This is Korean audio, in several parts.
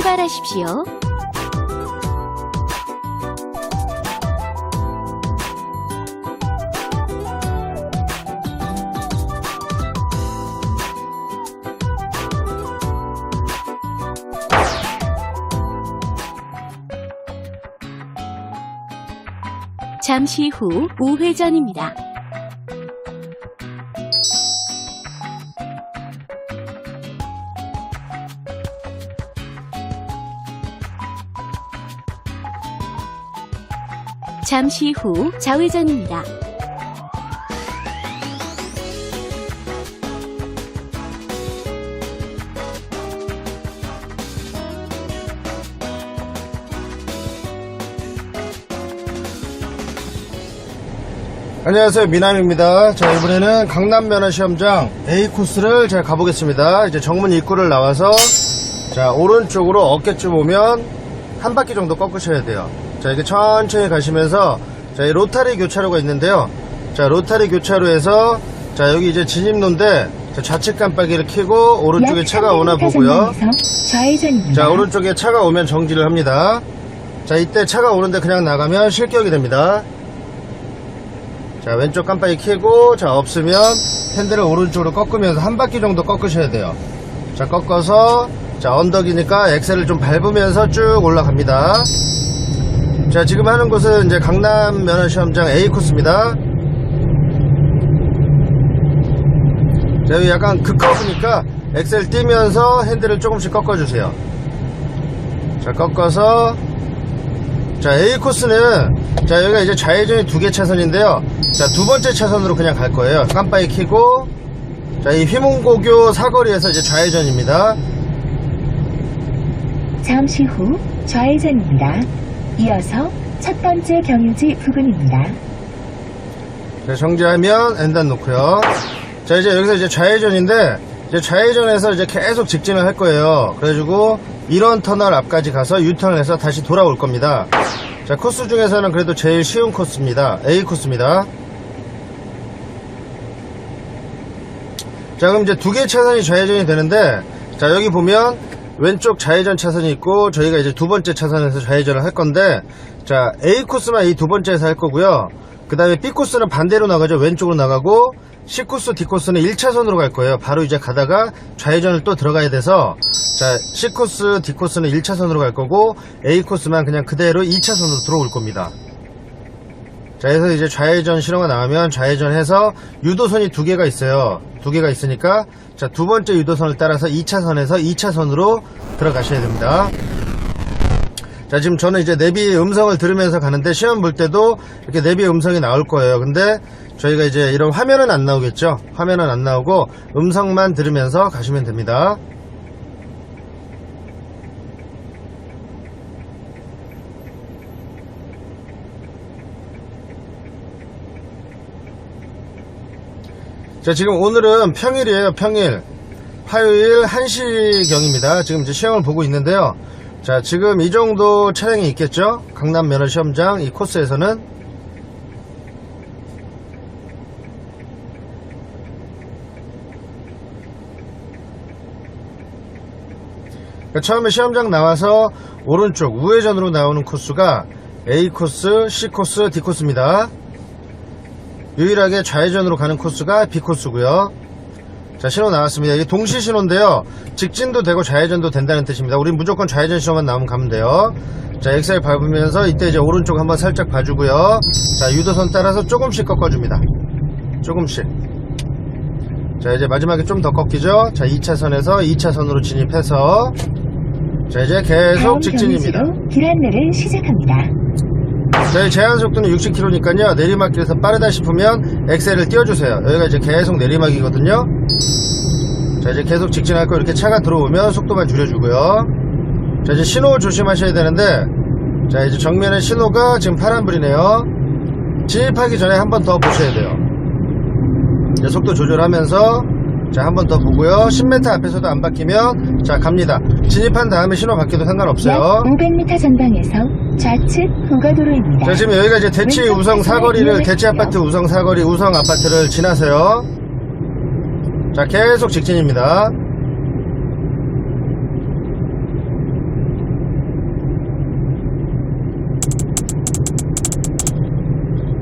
출발하십시오. 잠시 후 우회전입니다. 잠시 후 좌회전입니다. 안녕하세요. 미남입니다. 자 이번에는 강남 면허 시험장 A 코스를 제가 가보겠습니다. 이제 정문 입구를 나와서 자 오른쪽으로 어깨쯤 오면 한 바퀴 정도 꺾으셔야 돼요. 자 이렇게 천천히 가시면서 자 이 로타리 교차로가 있는데요. 자 로타리 교차로에서 자 여기 이제 진입로인데 자, 좌측 깜빡이를 켜고 오른쪽에 차가 오나 보고요. 자 오른쪽에 차가 오면 정지를 합니다. 자 이때 차가 오는데 그냥 나가면 실격이 됩니다 자 왼쪽 깜빡이 켜고 자 없으면 핸들을 오른쪽으로 꺾으면서 한 바퀴 정도 꺾으셔야 돼요. 자 꺾어서 자 언덕이니까 엑셀을 좀 밟으면서 쭉 올라갑니다. 자 지금 하는 곳은 이제 강남 면허시험장 A 코스입니다. 자 여기 약간 극커브니까 엑셀 띄면서 핸들을 조금씩 꺾어주세요. 자 꺾어서 자 A 코스는 자 여기가 이제 좌회전이 두 개 차선인데요 자 두 번째 차선으로 그냥 갈 거예요. 깜빡이 켜고. 자 이 휘문고교 사거리에서 이제 좌회전입니다. 잠시 후 좌회전입니다. 이어서 첫 번째 경유지 부근입니다. 자 정지하면 엔단 놓고요. 자 이제 여기서 이제 좌회전인데 이제 좌회전에서 이제 계속 직진을 할 거예요. 그래가지고 이런 터널 앞까지 가서 유턴을 해서 다시 돌아올 겁니다. 자 코스 중에서는 그래도 제일 쉬운 코스입니다. A 코스입니다 자 그럼 이제 두개 차선이 좌회전이 되는데 자 여기 보면 왼쪽 좌회전 차선이 있고 저희가 이제 두 번째 차선에서 좌회전을 할 건데 자 A 코스만 이 두 번째에서 할 거고요. 그 다음에 B 코스는 반대로 나가죠. 왼쪽으로 나가고 C 코스 D 코스는 1차선으로 갈 거예요. 바로 이제 가다가 좌회전을 또 들어가야 돼서 자 C 코스 D 코스는 1차선으로 갈 거고 A 코스만 그냥 그대로 2차선으로 들어올 겁니다 자, 그래서 이제 좌회전 신호가 나오면 좌회전 해서 유도선이 두 개가 있어요. 두 개가 있으니까 자, 두 번째 유도선을 따라서 2차선에서 2차선으로 들어가셔야 됩니다. 자, 지금 저는 이제 내비 음성을 들으면서 가는데 시험 볼 때도 이렇게 내비 음성이 나올 거예요. 근데 저희가 이제 이런 화면은 안 나오겠죠? 화면은 안 나오고 음성만 들으면서 가시면 됩니다. 자, 지금 오늘은 평일이에요, 평일. 화요일 1시경입니다. 지금 이제 시험을 보고 있는데요. 자, 지금 이 정도 차량이 있겠죠? 강남 면허 시험장 이 코스에서는. 그러니까 처음에 시험장 나와서 오른쪽 우회전으로 나오는 코스가 A 코스, C 코스, D 코스입니다. 유일하게 좌회전으로 가는 코스가 B 코스고요. 자 신호 나왔습니다. 이게 동시 신호인데요. 직진도 되고 좌회전도 된다는 뜻입니다. 우린 무조건 좌회전 신호만 나오면 가면 돼요. 자 엑셀 밟으면서 이때 이제 오른쪽 한번 살짝 봐주고요. 자 유도선 따라서 조금씩 꺾어줍니다. 조금씩. 자 이제 마지막에 좀 더 꺾이죠. 자 2차선에서 2차선으로 진입해서 자 이제 계속 직진입니다. 경유지로 길 안내를 시작합니다. 저희 제한 속도는 60km니까요. 내리막길에서 빠르다 싶으면 엑셀을 띄워주세요. 여기가 이제 계속 내리막이거든요. 자, 이제 계속 직진할 거 이렇게 차가 들어오면 속도만 줄여주고요. 자, 이제 신호 조심하셔야 되는데, 자, 이제 정면에 신호가 지금 파란불이네요. 진입하기 전에 한 번 더 보셔야 돼요. 이제 속도 조절하면서 자, 한 번 더 보고요. 10m 앞에서도 안 바뀌면 자, 갑니다. 진입한 다음에 신호 바뀌어도 약 상관없어요. 500m 전방에서 좌측 후가도로입니다. 자, 지금 여기가 이제 대치 우성 사거리를. 대치 아파트 우성 사거리 우성 아파트를 지나서요. 자, 계속 직진입니다.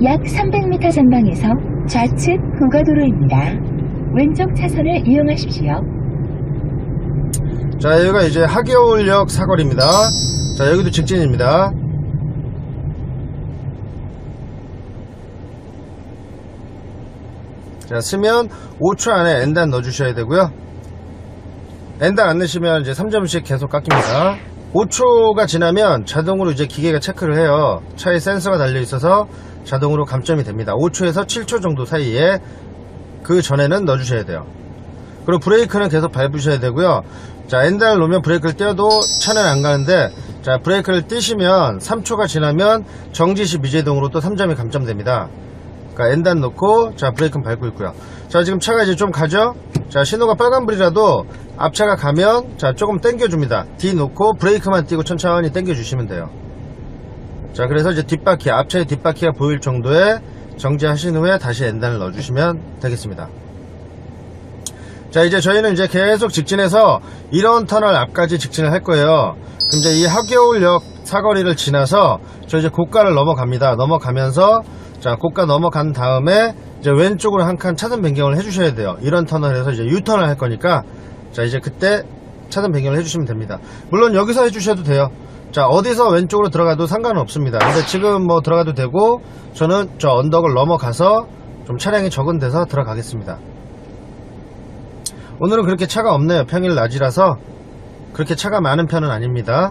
약 300m 전방에서 좌측 후가도로입니다. 왼쪽 차선을 이용하십시오. 자, 여기가 이제 하겨울역 사거리입니다. 자, 여기도 직진입니다. 자, 쓰면 5초 안에 N단 넣어주셔야 되고요. N단 안 넣으시면 이제 3점씩 계속 깎입니다. 5초가 지나면 자동으로 이제 기계가 체크를 해요. 차에 센서가 달려 있어서 자동으로 감점이 됩니다. 5초에서 7초 정도 사이에 그 전에는 넣어주셔야 돼요. 그리고 브레이크는 계속 밟으셔야 되고요. 자, 엔단을 놓으면 브레이크를 떼어도 차는 안 가는데, 자, 브레이크를 떼시면 3초가 지나면 정지시 미제동으로 또 3점이 감점됩니다. 그러니까 엔단 놓고, 자, 브레이크는 밟고 있고요. 자, 지금 차가 이제 좀 가죠? 자, 신호가 빨간불이라도 앞차가 가면, 자, 조금 당겨줍니다. D 놓고 브레이크만 띄고 천천히 당겨주시면 돼요. 자, 그래서 이제 뒷바퀴, 앞차의 뒷바퀴가 보일 정도에 정지하신 후에 다시 엔단을 넣어주시면 되겠습니다. 자 이제 저희는 이제 계속 직진해서 이런 터널 앞까지 직진을 할 거예요. 그럼 이제 이 하겨울역 사거리를 지나서 저 이제 고가를 넘어갑니다. 넘어가면서 자 고가 넘어간 다음에 이제 왼쪽으로 한 칸 차선 변경을 해주셔야 돼요. 이런 터널에서 이제 유턴을 할 거니까. 자 이제 그때 차선 변경을 해주시면 됩니다. 물론 여기서 해주셔도 돼요 자 어디서 왼쪽으로 들어가도 상관은 없습니다 근데 지금 뭐 들어가도 되고 저는 저 언덕을 넘어가서 좀 차량이 적은 데서 들어가겠습니다 오늘은 그렇게 차가 없네요. 평일 낮이라서 그렇게 차가 많은 편은 아닙니다.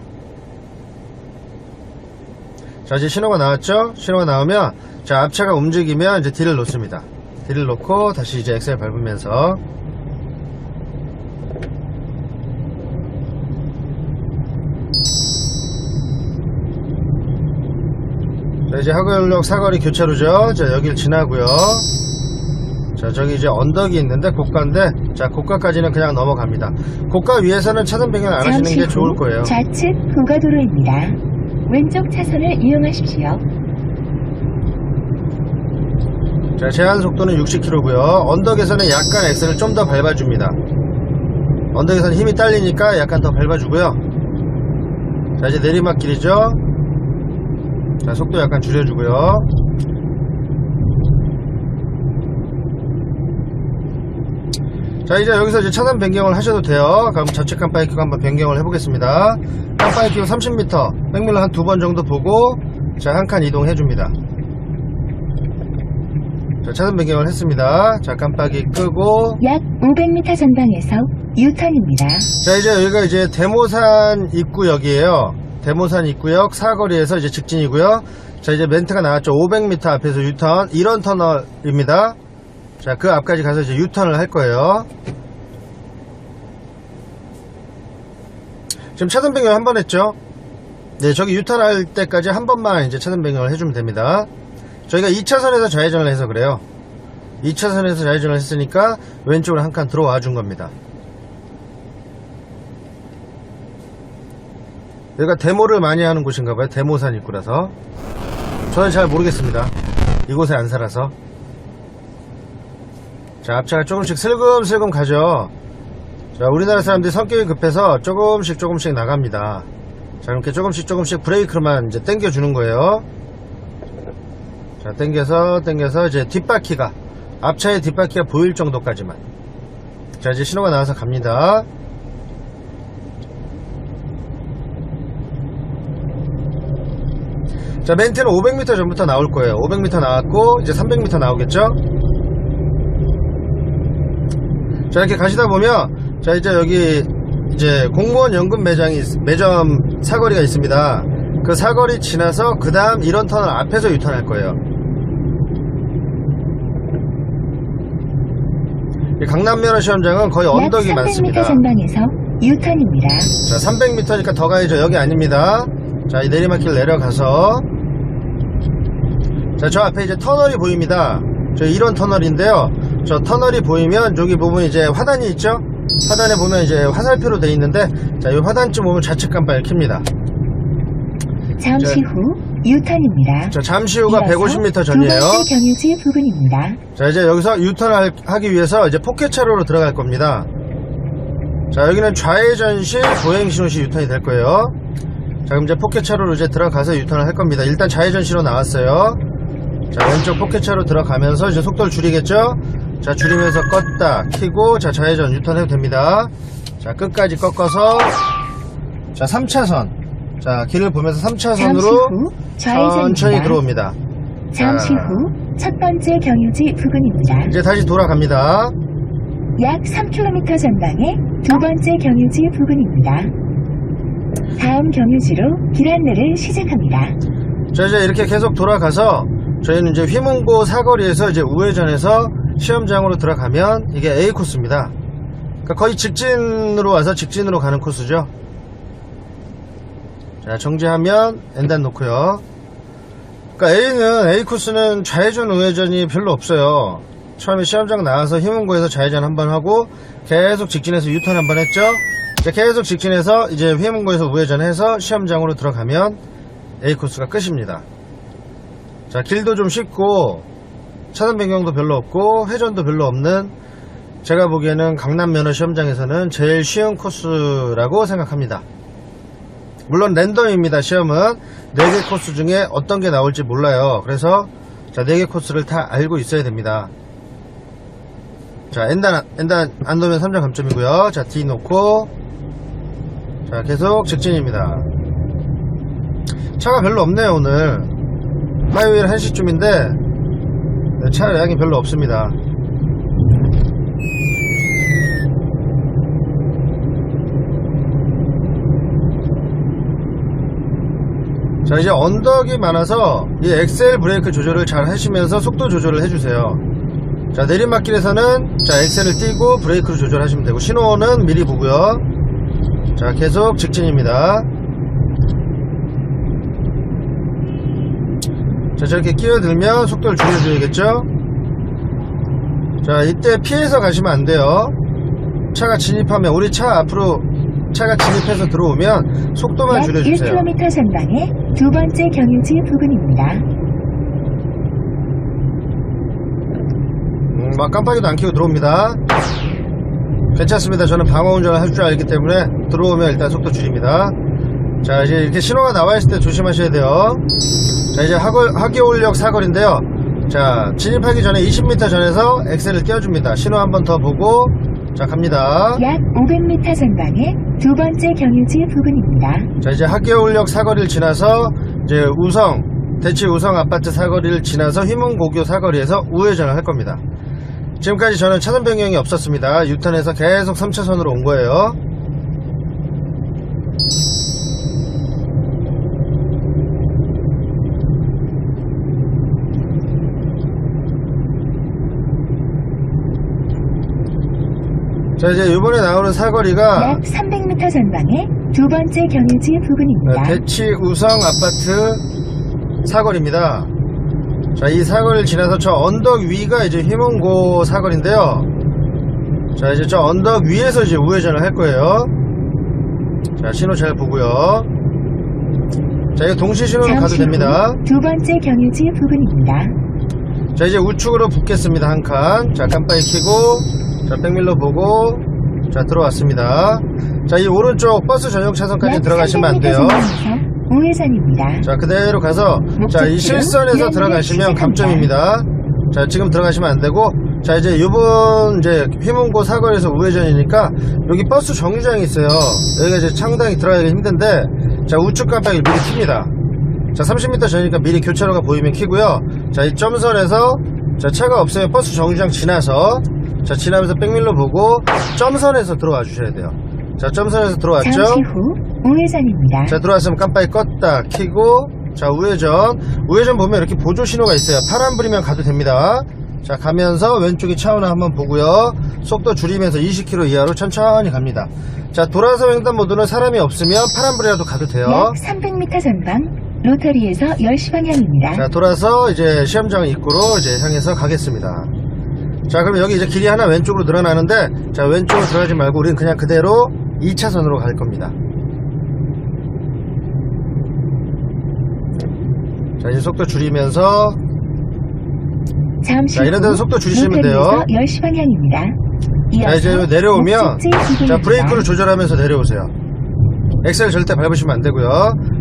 자 이제 신호가 나왔죠? 신호가 나오면 자 앞차가 움직이면 이제 D를 놓습니다. D를 놓고 다시 이제 엑셀 밟으면서 자 이제 하구역역 사거리 교차로죠. 자 여길 지나고요. 자 저기 이제 언덕이 있는데 고가인데 자 고가까지는 그냥 넘어갑니다 고가 위에서는 차선 변경 안 하시는 게후 좋을 거예요 좌측 후가도로입니다. 왼쪽 차선을 이용하십시오. 자 제한 속도는 60km고요 언덕에서는 약간 엑셀을 좀 더 밟아줍니다 언덕에서는 힘이 딸리니까 약간 더 밟아주고요 자 이제 내리막길이죠 자 속도 약간 줄여주고요. 자 이제 여기서 이제 차선 변경을 하셔도 돼요. 그럼 좌측 깜빡이 켜고 한번 변경을 해보겠습니다. 깜빡이 켜고 30m 백밀러 한 두 번 정도 보고 자 한 칸 이동해 줍니다. 자 차선 변경을 했습니다. 자 깜빡이 끄고. 약 500m 전방에서 유턴입니다. 자 이제 여기가 이제 대모산 입구역이에요 대모산 입구역 사거리에서 이제 직진이고요. 자 이제 멘트가 나왔죠. 500m 앞에서 유턴. 이런 터널입니다. 자 그 앞까지 가서 이제 유턴을 할 거예요. 지금 차선 변경 한 번 했죠? 네 저기 유턴할 때까지 한 번만 이제 차선 변경을 해주면 됩니다. 저희가 2차선에서 좌회전을 해서 그래요. 2차선에서 좌회전을 했으니까 왼쪽으로 한 칸 들어와 준 겁니다 여기가 데모를 많이 하는 곳인가 봐요. 데모산 입구라서. 저는 잘 모르겠습니다. 이곳에 안 살아서. 자, 앞차가 조금씩 슬금슬금 가죠. 자, 우리나라 사람들이 성격이 급해서 조금씩 조금씩 나갑니다. 자, 이렇게 조금씩 조금씩 브레이크만 이제 당겨 주는 거예요. 자, 당겨서, 당겨서 이제 뒷바퀴가, 앞차의 뒷바퀴가 보일 정도까지만. 자, 이제 신호가 나와서 갑니다. 자 멘트는 500m 전부터 나올 거예요. 500m 나왔고 이제 300m 나오겠죠? 자 이렇게 가시다 보면 자 이제 여기 이제 공무원 연금 매장이 있- 매점 사거리가 있습니다. 그 사거리 지나서 그 다음 이런 터널 앞에서 유턴할 거예요. 이 강남면허 시험장은 거의 약 언덕이 300m 많습니다. 전방에서 유턴입니다. 자 300m니까 더 가야죠. 여기 아닙니다. 자 이 내리막길 내려가서 자 저 앞에 이제 터널이 보입니다 저 이런 터널인데요 저 터널이 보이면 여기 부분 이제 화단이 있죠? 화단에 보면 이제 화살표로 돼 있는데 자, 이 화단쯤 오면 좌측 깜빡이 킵니다. 잠시 자. 후 유턴입니다. 자, 잠시 후가 이어서 150m 두 전이에요. 번째 경유지 부근입니다. 자, 이제 여기서 유턴을 하기 위해서 이제 포켓 차로로 들어갈 겁니다. 자, 여기는 좌회전 시, 보행 신호 시 유턴이 될 거예요. 자, 그럼 이제 포켓 차로로 이제 들어가서 유턴을 할 겁니다. 일단 좌회전 시로 나왔어요. 자, 왼쪽 포켓 차로 들어가면서 이제 속도를 줄이겠죠? 자, 줄이면서 껐다, 키고, 자, 좌회전 유턴해도 됩니다. 자, 끝까지 꺾어서, 자, 3차선. 자, 길을 보면서 잠시 3차선으로 후 천천히. 들어옵니다. 잠시 자. 후첫 번째 경유지 부근입니다. 이제 다시 돌아갑니다. 약 3km 전방에 두 번째 경유지 부근입니다. 다음 경유지로 길 안내를 시작합니다. 자 이제 이렇게 계속 돌아가서 저희는 이제 휘문고 사거리에서 이제 우회전해서 시험장으로 들어가면 이게 A 코스입니다. 그러니까 거의 직진으로 와서 직진으로 가는 코스죠. 자 정지하면 엔단 놓고요. 그러니까 A는 A 코스는 좌회전 우회전이 별로 없어요. 처음에 시험장 나와서 휘문고에서 좌회전 한번 하고 계속 직진해서 유턴 한번 했죠. 이제 계속 직진해서 이제 휘문고에서 우회전해서 시험장으로 들어가면 A 코스가 끝입니다. 자, 길도 좀 쉽고, 차선 변경도 별로 없고, 회전도 별로 없는, 제가 보기에는 강남 면허 시험장에서는 제일 쉬운 코스라고 생각합니다. 물론 랜덤입니다, 시험은. 4개 코스 중에 어떤 게 나올지 몰라요. 그래서, 자, 4개 코스를 다 알고 있어야 됩니다. 자, 엔단, 엔단 안 놓으면 3점 감점이고요. 자, D 놓고, 자, 계속 직진입니다. 차가 별로 없네요 오늘 화요일 1시쯤인데 네, 차 양이 별로 없습니다. 자 이제 언덕이 많아서 이 엑셀 브레이크 조절을 잘 하시면서 속도 조절을 해주세요. 자 내리막길에서는 자 엑셀을 띄고 브레이크를 조절하시면 되고 신호는 미리 보고요. 자 계속 직진입니다 자 저렇게 끼어들면 속도를 줄여줘야겠죠? 자 이때 피해서 가시면 안 돼요. 차가 진입하면 우리 차 앞으로 차가 진입해서 들어오면 속도만 약 줄여주세요. 1km 전방에 두 번째 경유지 부근입니다. 음, 막 깜빡이도 안 켜고 들어옵니다. 괜찮습니다. 저는 방어 운전을 할 줄 알기 때문에 들어오면 일단 속도 줄입니다. 자 이제 이렇게 신호가 나와 있을 때 조심하셔야 돼요 자 이제 하골, 하계올역 사거리인데요. 자 진입하기 전에 20m 전에서 엑셀을 띄워줍니다. 신호 한 번 더 보고 자 갑니다. 약 500m 전방에 두 번째 경유지 부근입니다. 자 이제 하계올역 사거리를 지나서 이제 우성 대치 우성 아파트 사거리를 지나서 휘문고교 사거리에서 우회전을 할 겁니다. 지금까지 저는 차선 변경이 없었습니다. 유턴해서 계속 3차선으로 온 거예요 자 이제 이번에 나오는 사거리가 약 300m 전방에 두 번째 경유지 부근입니다. 네, 대치 우성 아파트 사거리입니다. 자, 이 사거리를 지나서 저 언덕 위가 이제 휘문고 사거리인데요. 자, 이제 저 언덕 위에서 이제 우회전을 할 거예요. 자, 신호 잘 보고요. 자, 이거 동시 신호로 가도 됩니다. 후두 번째 경유지 부근입니다. 자, 이제 우측으로 붙겠습니다. 한 칸. 자, 깜빡이 켜고, 자, 백밀러 보고, 자, 들어왔습니다. 자, 이 오른쪽 버스 전용 차선까지 약 들어가시면 안 300m 돼요. 우회전입니다. 자 그대로 가서 자 이 실선에서 들어가시면. 감점입니다 자 지금 들어가시면 안 되고 자 이제 요번 이제 휘문고 사거리에서 우회전이니까 여기 버스 정류장이 있어요 여기가 이제 상당히 들어가기 힘든데 자 우측 깜빡이를 미리 킵니다 자 30m 전이니까 미리 교차로가 보이면 키고요 자 이 점선에서 자 차가 없으면 버스 정류장 지나서 자 지나면서 백밀러 보고 점선에서 들어와 주셔야 돼요. 자 점선에서 들어왔죠? 잠시 후 우회전입니다. 자 들어왔으면 깜빡이 껐다 키고 자 우회전. 우회전 보면 이렇게 보조 신호가 있어요. 파란불이면 가도 됩니다. 자 가면서 왼쪽에 차 오나 한번 보고요. 속도 줄이면서 20km 이하로 천천히 갑니다. 자 돌아서 횡단 모드는 사람이 없으면 파란불이라도 가도 돼요. 약 300m 전방 로터리에서 10시 방향입니다. 자 돌아서 이제 시험장 입구로 이제 향해서 가겠습니다 자, 그럼 여기 이제 길이 하나 왼쪽으로 늘어나는데, 자, 왼쪽으로 들어가지 말고, 우리는 그냥 그대로 2차선으로 갈 겁니다. 자, 이제 속도 줄이면서, 자, 이런 데서 후 속도 줄이시면 돼요. 노편에서 10시 방향입니다. 자, 이제 내려오면, 자. 브레이크를 조절하면서 내려오세요. 엑셀 절대 밟으시면 안 되고요.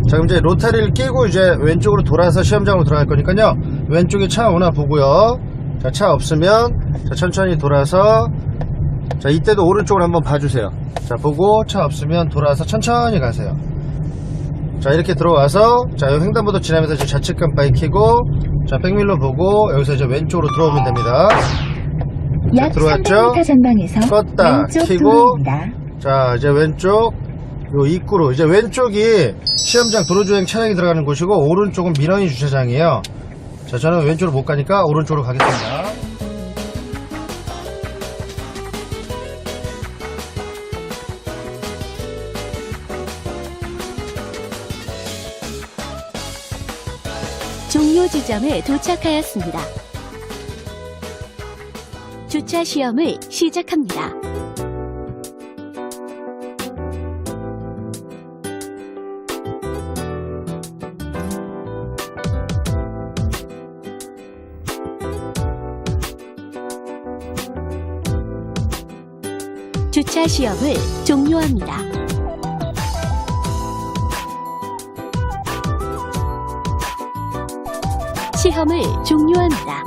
자, 그럼 이제 로타리를 끼고 이제 왼쪽으로 돌아서 시험장으로 들어갈 거니까요. 왼쪽에 차 오나 보고요. 자, 차 없으면, 자, 천천히 돌아서, 자, 이때도 오른쪽을 한번 봐주세요. 자, 보고, 차 없으면 돌아서 천천히 가세요. 자, 이렇게 들어와서, 자, 횡단보도 지나면서 이제 좌측 깜빡이 켜고, 자, 백밀러 보고, 여기서 이제 왼쪽으로 들어오면 됩니다. 약 들어왔죠? 300m 전방에서 껐다, 켜고. 자 이제 왼쪽 요 입구로 이제 왼쪽이 시험장 도로주행 차량이 들어가는 곳이고 오른쪽은 민원인 주차장이에요 자 저는 왼쪽으로 못 가니까 오른쪽으로 가겠습니다 종료 지점에 도착하였습니다. 주차 시험을 시작합니다. 주차 시험을 종료합니다. 시험을 종료합니다.